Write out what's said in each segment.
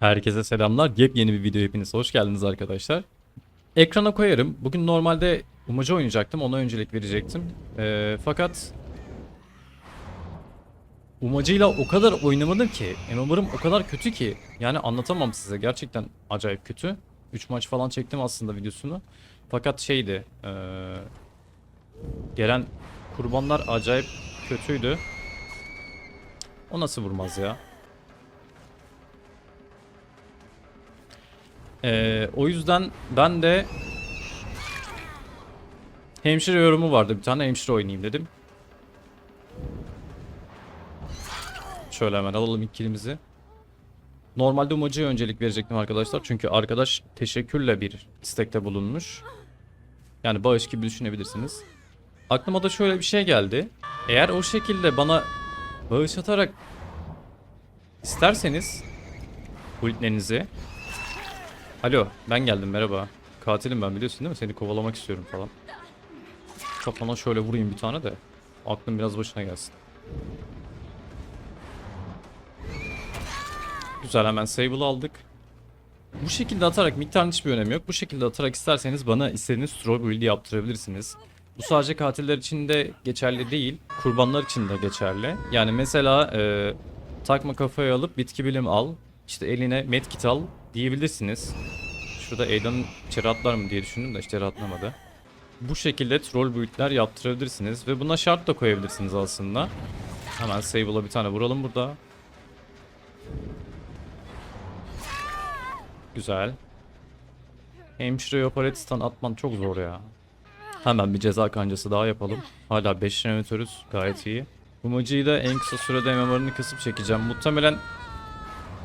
Herkese selamlar. Yepyeni bir video hepiniz hoş geldiniz arkadaşlar. Ekrana koyarım. Bugün normalde Umacı oynayacaktım. Ona öncelik verecektim. Ee, fakat Umacı'yla o kadar oynamadım ki. MMR'ım o kadar kötü ki. Yani anlatamam size. Gerçekten acayip kötü. 3 maç falan çektim aslında videosunu. Fakat şeydi. ee, gelen kurbanlar acayip kötüydü. O nasıl vurmaz ya? Ee, o yüzden ben de hemşire yorumu vardı. Bir tane hemşire oynayayım dedim. Şöyle hemen alalım ilk kilimizi. Normalde Umacı'ya öncelik verecektim arkadaşlar. Çünkü arkadaş teşekkürle bir istekte bulunmuş. Yani bağış gibi düşünebilirsiniz. Aklıma da şöyle bir şey geldi. Eğer o şekilde bana bağış atarak isterseniz ultlerinizi Alo ben geldim merhaba. Katilim ben biliyorsun değil mi? Seni kovalamak istiyorum falan. Kafana şöyle vurayım bir tane de. Aklın biraz başına gelsin. Güzel hemen Sable'ı aldık. Bu şekilde atarak miktarın hiçbir önemi yok. Bu şekilde atarak isterseniz bana istediğiniz throw build yaptırabilirsiniz. Bu sadece katiller için de geçerli değil. Kurbanlar için de geçerli. Yani mesela e, takma kafaya alıp bitki bilim al. İşte eline medkit al diyebilirsiniz. Şurada Aidan'ın içeri mı diye düşündüm de içeri atlamadı. Bu şekilde troll build'ler yaptırabilirsiniz ve buna şart da koyabilirsiniz aslında. Hemen Sable'a bir tane vuralım burada. Güzel. Hemşire operatistan atman çok zor ya. Hemen bir ceza kancası daha yapalım. Hala 5 jeneratörüz. Gayet iyi. Umacıyı da en kısa sürede MMR'ını kısıp çekeceğim. Muhtemelen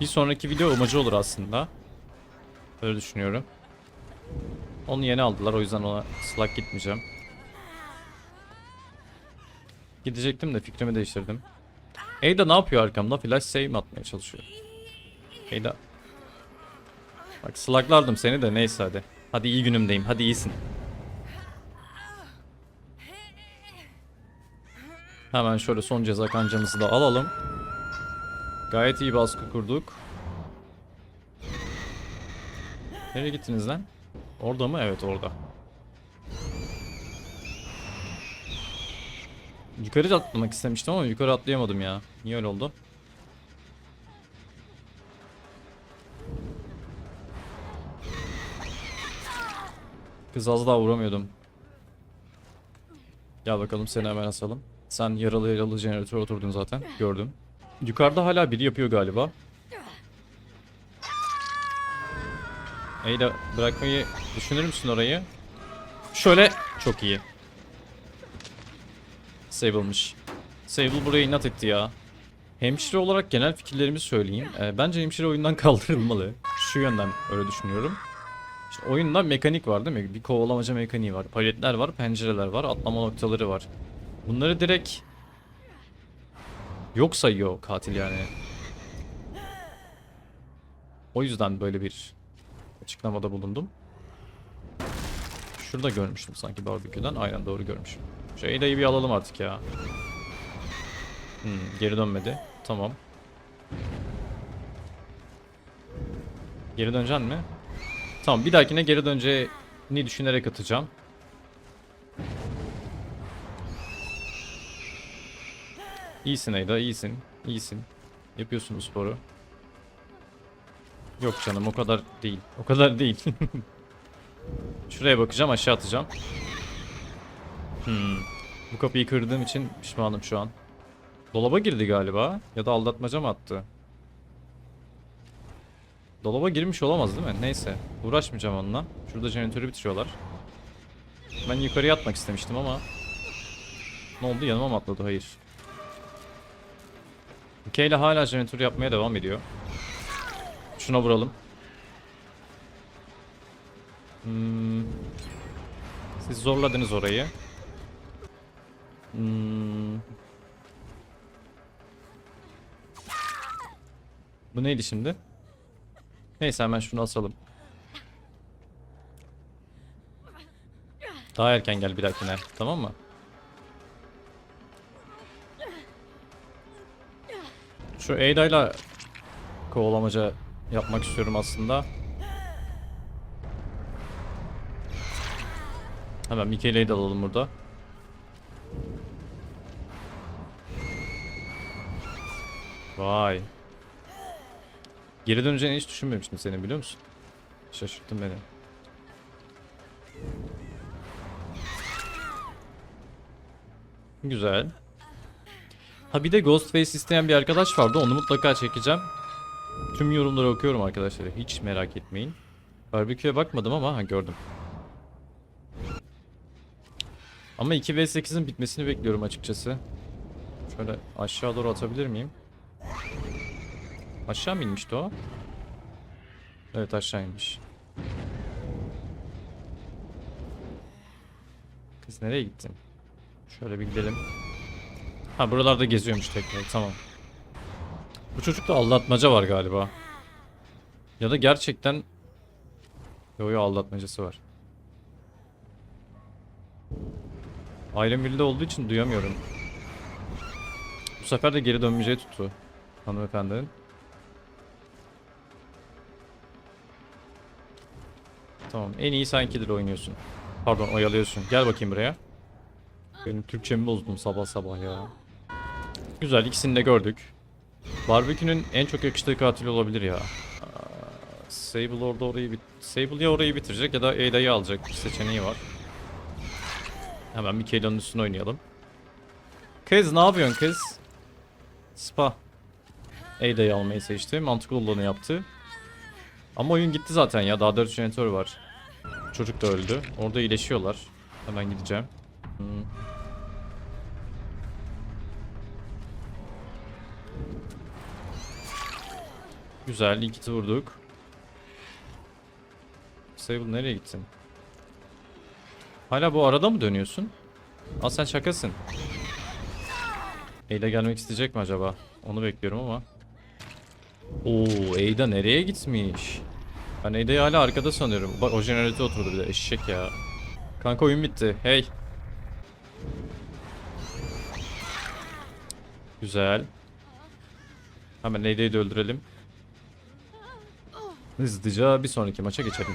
bir sonraki video umacı olur aslında. Öyle düşünüyorum. Onu yeni aldılar o yüzden ona slack gitmeyeceğim. Gidecektim de fikrimi değiştirdim. Ada ne yapıyor arkamda? Flash save atmaya çalışıyor? Ada. Bak sluglardım seni de neyse hadi. Hadi iyi günümdeyim. Hadi iyisin. Hemen şöyle son ceza kancamızı da alalım. Gayet iyi baskı kurduk. Nereye gittiniz lan? Orada mı? Evet orada. Yukarı atlamak istemiştim ama yukarı atlayamadım ya. Niye öyle oldu? Kız az daha vuramıyordum. Gel bakalım seni hemen asalım. Sen yaralı yaralı jeneratör oturdun zaten. Gördüm. Yukarıda hala biri yapıyor galiba. Eyda bırakmayı düşünür müsün orayı? Şöyle çok iyi. Sable'mış. Sable burayı inat etti ya. Hemşire olarak genel fikirlerimi söyleyeyim. Ee, bence hemşire oyundan kaldırılmalı. Şu yönden öyle düşünüyorum. İşte oyunda mekanik var değil mi? Bir kovalamaca mekaniği var. Paletler var, pencereler var, atlama noktaları var. Bunları direkt yok sayıyor katil yani. O yüzden böyle bir açıklamada bulundum. Şurada görmüştüm sanki barbeküden. Aynen doğru görmüşüm. Şu Aida'yı bir alalım artık ya. Hmm, geri dönmedi. Tamam. Geri döneceksin mi? Tamam bir dahakine geri döneceğini düşünerek atacağım. İyisin Ayda iyisin. İyisin. Yapıyorsun sporu. Yok canım o kadar değil. O kadar değil. Şuraya bakacağım aşağı atacağım. Hmm. Bu kapıyı kırdığım için pişmanım şu an. Dolaba girdi galiba. Ya da aldatmaca mı attı? Dolaba girmiş olamaz değil mi? Neyse. Uğraşmayacağım onunla. Şurada jeneratörü bitiriyorlar. Ben yukarıya atmak istemiştim ama... Ne oldu? Yanıma mı atladı? Hayır. Mikaela hala jeneratör yapmaya devam ediyor. Şuna vuralım. Hmm. Siz zorladınız orayı. Hmm. Bu neydi şimdi? Neyse hemen şunu asalım. Daha erken gel bir dahakine. Tamam mı? Şu Ada'yla kovalamaca yapmak istiyorum aslında. Hemen Michaela'yı da alalım burada. Vay. Geri döneceğini hiç düşünmemiştim seni biliyor musun? Şaşırttın beni. Güzel. Ha bir de Ghostface isteyen bir arkadaş vardı. Onu mutlaka çekeceğim. Tüm yorumları okuyorum arkadaşlar. Hiç merak etmeyin. Barbekü'ye bakmadım ama ha gördüm. Ama 2v8'in bitmesini bekliyorum açıkçası. Şöyle aşağı doğru atabilir miyim? Aşağı mı inmişti o? Evet aşağı inmiş. Kız nereye gittin? Şöyle bir gidelim. Ha buralarda geziyormuş tekrar tamam. Bu çocukta aldatmaca var galiba. Ya da gerçekten Yo yo aldatmacası var. Iron Will'de olduğu için duyamıyorum. Bu sefer de geri dönmeyeceği tuttu hanımefendinin. Tamam en iyi sen Killer oynuyorsun. Pardon oyalıyorsun. Gel bakayım buraya. Benim Türkçemi bozdum sabah sabah ya. Güzel ikisini de gördük. Barbekünün en çok yakıştığı katil olabilir ya. Sable orada orayı bit Sable ya orayı bitirecek ya da Ada'yı alacak bir seçeneği var. Hemen Mikaela'nın üstüne oynayalım. Kız ne yapıyorsun kız? Spa. Ada'yı almayı seçti. Mantıklı olanı yaptı. Ama oyun gitti zaten ya. Daha 4 jeneratör var. Çocuk da öldü. Orada iyileşiyorlar. Hemen gideceğim. Hmm. Güzel. ilk vurduk. Sable nereye gittin? Hala bu arada mı dönüyorsun? Aa sen şakasın. Eyda gelmek isteyecek mi acaba? Onu bekliyorum ama. Oo Eyda nereye gitmiş? Ben Eyda'yı hala arkada sanıyorum. Bak o jeneratör oturdu bir de eşek ya. Kanka oyun bitti. Hey. Güzel. Hemen Eyda'yı da öldürelim. Hızlıca bir sonraki maça geçelim.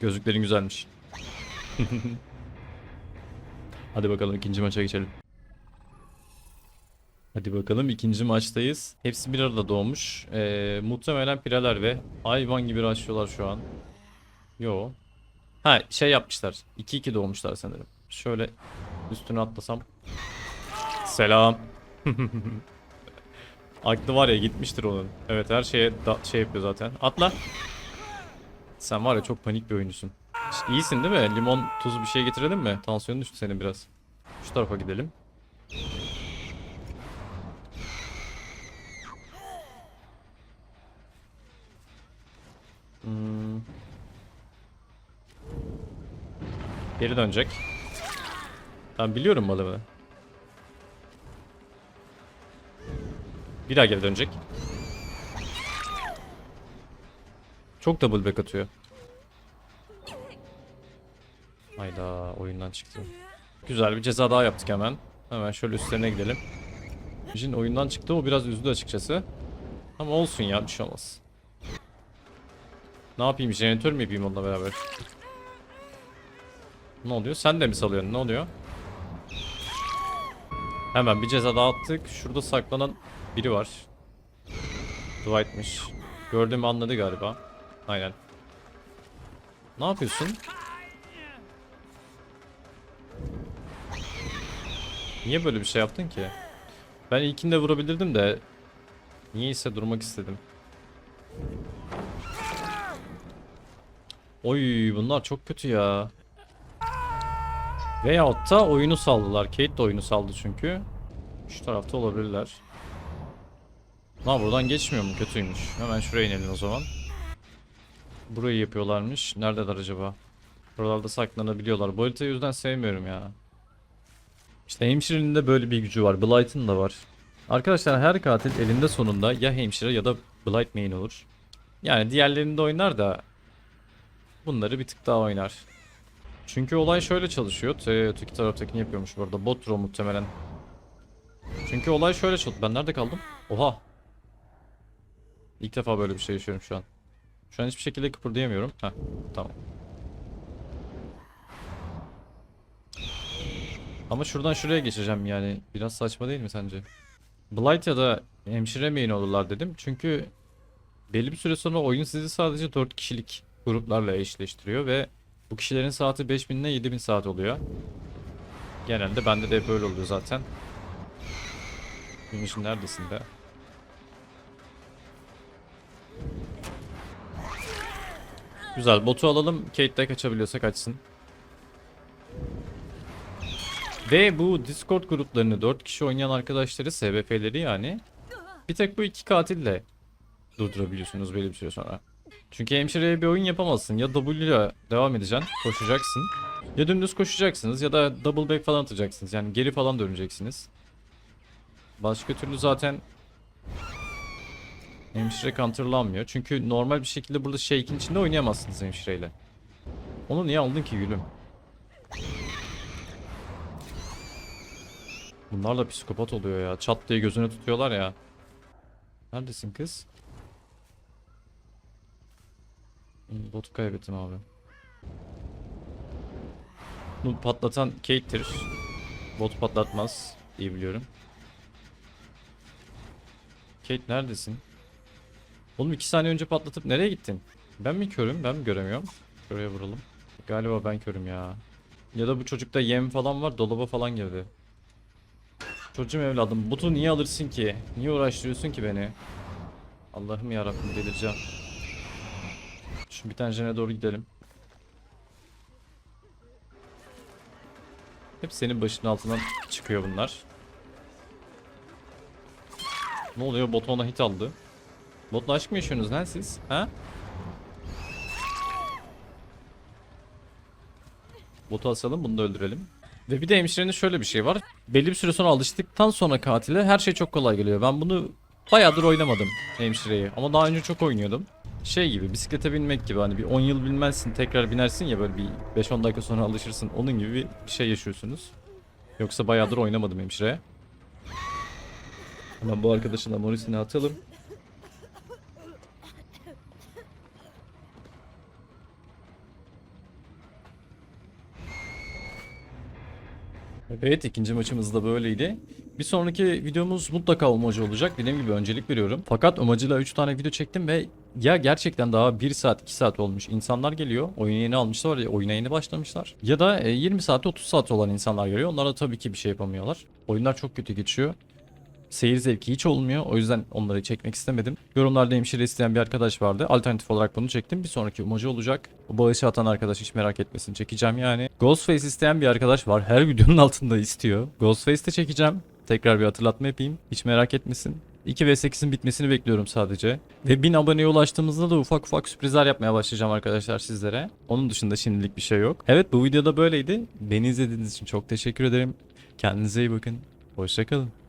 Gözlüklerin güzelmiş. Hadi bakalım ikinci maça geçelim. Hadi bakalım ikinci maçtayız. Hepsi bir arada doğmuş. Ee, muhtemelen pireler ve hayvan gibi raşlıyorlar şu an. Yo. Ha şey yapmışlar. 2-2 doğmuşlar sanırım. Şöyle üstüne atlasam. Selam. Aklı var ya gitmiştir onun. Evet her şeye şey yapıyor zaten. Atla. Sen var ya çok panik bir oyuncusun. İşte iyisin değil mi? Limon, tuz bir şey getirelim mi? Tansiyonun düştü senin biraz. Şu tarafa gidelim. Hmm. Geri dönecek. Ben biliyorum malımı. Bir daha geri dönecek. Çok double back atıyor. Hayda oyundan çıktı. Güzel bir ceza daha yaptık hemen. Hemen şöyle üstlerine gidelim. Jin oyundan çıktı o biraz üzdü açıkçası. Ama olsun ya bir şey olmaz. Ne yapayım jeneratör mü yapayım onunla beraber? Ne oluyor? Sen de mi salıyorsun? Ne oluyor? Hemen bir ceza daha attık. Şurada saklanan biri var. Dwight'mış. Gördüğümü anladı galiba. Aynen. Ne yapıyorsun? Niye böyle bir şey yaptın ki? Ben ilkinde vurabilirdim de niyeyse durmak istedim. Oy bunlar çok kötü ya. Veyahut da oyunu saldılar. Kate de oyunu saldı çünkü. Şu tarafta olabilirler. Lan buradan geçmiyor mu? Kötüymüş. Hemen şuraya inelim o zaman. Burayı yapıyorlarmış. Neredeler acaba? Buralarda saklanabiliyorlar. Bu yüzden sevmiyorum ya. İşte hemşirenin de böyle bir gücü var. Blight'ın da var. Arkadaşlar her katil elinde sonunda ya hemşire ya da Blight main olur. Yani diğerlerinde oynar da bunları bir tık daha oynar. Çünkü olay şöyle çalışıyor. Öteki taraftakini yapıyormuş bu arada. Bot o muhtemelen. Çünkü olay şöyle çalışıyor. Ben nerede kaldım? Oha. İlk defa böyle bir şey yaşıyorum şu an. Şu an hiçbir şekilde kıpırdayamıyorum. Heh, tamam. Ama şuradan şuraya geçeceğim yani. Biraz saçma değil mi sence? Blight ya da hemşire main olurlar dedim. Çünkü belli bir süre sonra oyun sizi sadece 4 kişilik gruplarla eşleştiriyor ve bu kişilerin saati 5000 ile 7000 saat oluyor. Genelde bende de hep böyle oluyor zaten. Gümüşün neredesin be? Güzel botu alalım. Kate de kaçabiliyorsa kaçsın. Ve bu Discord gruplarını 4 kişi oynayan arkadaşları, SBF'leri yani bir tek bu iki katille durdurabiliyorsunuz belli bir süre sonra. Çünkü hemşireye bir oyun yapamazsın. Ya W ile devam edeceksin, koşacaksın. Ya dümdüz koşacaksınız ya da double back falan atacaksınız. Yani geri falan döneceksiniz. Başka türlü zaten hemşire counterlanmıyor. Çünkü normal bir şekilde burada shake'in içinde oynayamazsınız hemşireyle. Onu niye aldın ki gülüm? Bunlar da psikopat oluyor ya. Çat diye gözüne tutuyorlar ya. Neredesin kız? Hmm, Botu kaybettim abi. Bunu patlatan Kate'tir. Bot patlatmaz diye biliyorum. Kate neredesin? Oğlum iki saniye önce patlatıp nereye gittin? Ben mi körüm? Ben mi göremiyorum? Şuraya vuralım. Galiba ben körüm ya. Ya da bu çocukta yem falan var. Dolaba falan girdi. Çocuğum evladım. Botu niye alırsın ki? Niye uğraştırıyorsun ki beni? Allah'ım yarabbim delireceğim. Şu bir tane jene doğru gidelim. Hep senin başının altından çıkıyor bunlar. Ne oluyor? Bot ona hit aldı. Botla aşk mı yaşıyorsunuz lan siz? Ha? Botu asalım bunu da öldürelim. Ve bir de hemşirenin şöyle bir şey var. Belli bir süre sonra alıştıktan sonra katile her şey çok kolay geliyor. Ben bunu bayağıdır oynamadım hemşireyi. Ama daha önce çok oynuyordum. Şey gibi bisiklete binmek gibi hani bir 10 yıl bilmezsin tekrar binersin ya böyle bir 5-10 dakika sonra alışırsın. Onun gibi bir şey yaşıyorsunuz. Yoksa bayağıdır oynamadım hemşireye. Hemen bu arkadaşın da Morris'ini atalım. Evet ikinci maçımız da böyleydi. Bir sonraki videomuz mutlaka umacı olacak. Dediğim gibi öncelik veriyorum. Fakat umacıyla 3 tane video çektim ve ya gerçekten daha 1 saat 2 saat olmuş insanlar geliyor. Oyunu yeni almışlar ya oyuna yeni başlamışlar. Ya da e, 20 saat 30 saat olan insanlar geliyor. Onlar da tabii ki bir şey yapamıyorlar. Oyunlar çok kötü geçiyor. Seyir zevki hiç olmuyor. O yüzden onları çekmek istemedim. Yorumlarda hemşire isteyen bir arkadaş vardı. Alternatif olarak bunu çektim. Bir sonraki umacı olacak. O bağışı atan arkadaş hiç merak etmesin. Çekeceğim yani. Ghostface isteyen bir arkadaş var. Her videonun altında istiyor. Ghostface de çekeceğim. Tekrar bir hatırlatma yapayım. Hiç merak etmesin. 2 ve 8'in bitmesini bekliyorum sadece. Ve 1000 aboneye ulaştığımızda da ufak ufak sürprizler yapmaya başlayacağım arkadaşlar sizlere. Onun dışında şimdilik bir şey yok. Evet bu videoda böyleydi. Beni izlediğiniz için çok teşekkür ederim. Kendinize iyi bakın. Hoşçakalın.